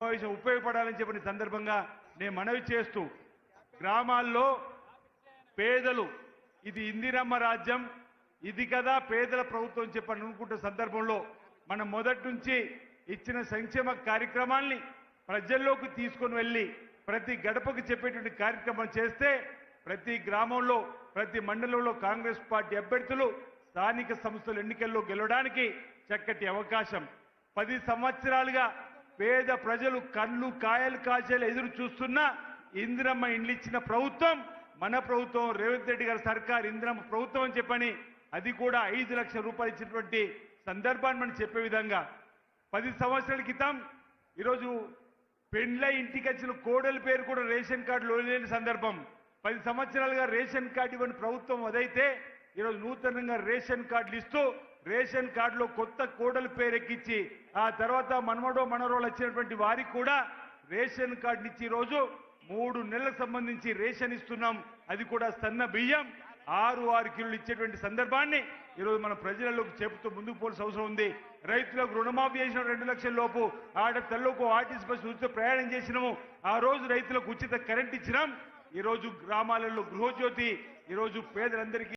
సమావేశం ఉపయోగపడాలని చెప్పిన సందర్భంగా నేను మనవి చేస్తూ గ్రామాల్లో పేదలు ఇది ఇందిరమ్మ రాజ్యం ఇది కదా పేదల ప్రభుత్వం చెప్పని అనుకుంటున్న సందర్భంలో మనం మొదటి నుంచి ఇచ్చిన సంక్షేమ కార్యక్రమాల్ని ప్రజల్లోకి తీసుకొని వెళ్ళి ప్రతి గడపకు చెప్పేటువంటి కార్యక్రమం చేస్తే ప్రతి గ్రామంలో ప్రతి మండలంలో కాంగ్రెస్ పార్టీ అభ్యర్థులు స్థానిక సంస్థల ఎన్నికల్లో గెలవడానికి చక్కటి అవకాశం. పది సంవత్సరాలుగా పేద ప్రజలు కళ్ళు కాయలు కాచేలు ఎదురు చూస్తున్న ఇందిరమ్మ ఇండ్లు ఇచ్చిన ప్రభుత్వం మన ప్రభుత్వం రేవంత్ రెడ్డి గారి సర్కార్ ఇందిరమ్మ ప్రభుత్వం అని చెప్పని అది కూడా ఐదు లక్షల రూపాయలు ఇచ్చినటువంటి సందర్భాన్ని మనం చెప్పే విధంగా. పది సంవత్సరాల క్రితం ఈరోజు పెండ్ల ఇంటికి వచ్చిన కోడల పేరు కూడా రేషన్ కార్డులో లేని సందర్భం. పది సంవత్సరాలుగా రేషన్ కార్డు ఇవ్వని ప్రభుత్వం అదైతే ఈరోజు నూతనంగా రేషన్ కార్డులు ఇస్తూ రేషన్ కార్డులో కొత్త కోడల పేరు ఆ తర్వాత మనమడో మనరోలు వచ్చినటువంటి వారికి కూడా రేషన్ కార్డుని ఇచ్చి రోజు మూడు నెలలకు సంబంధించి రేషన్ ఇస్తున్నాం. అది కూడా సన్న బియ్యం. ఆరు ఆరు కిలోలు ఇచ్చేటువంటి సందర్భాన్ని ఈరోజు మన ప్రజలలోకి చెబుతూ ముందుకు పోల్సిన అవసరం ఉంది. రైతులకు రుణమాఫీ చేసిన రెండు లక్షల లోపు ఆడ తల్లకు ఆర్టీసీ బస్సు ఉచిత ప్రయాణం చేసినాము. ఆ రోజు రైతులకు ఉచిత కరెంట్ ఇచ్చినాం. ఈరోజు గ్రామాలలో గృహజ్యోతి ఈరోజు పేదలందరికీ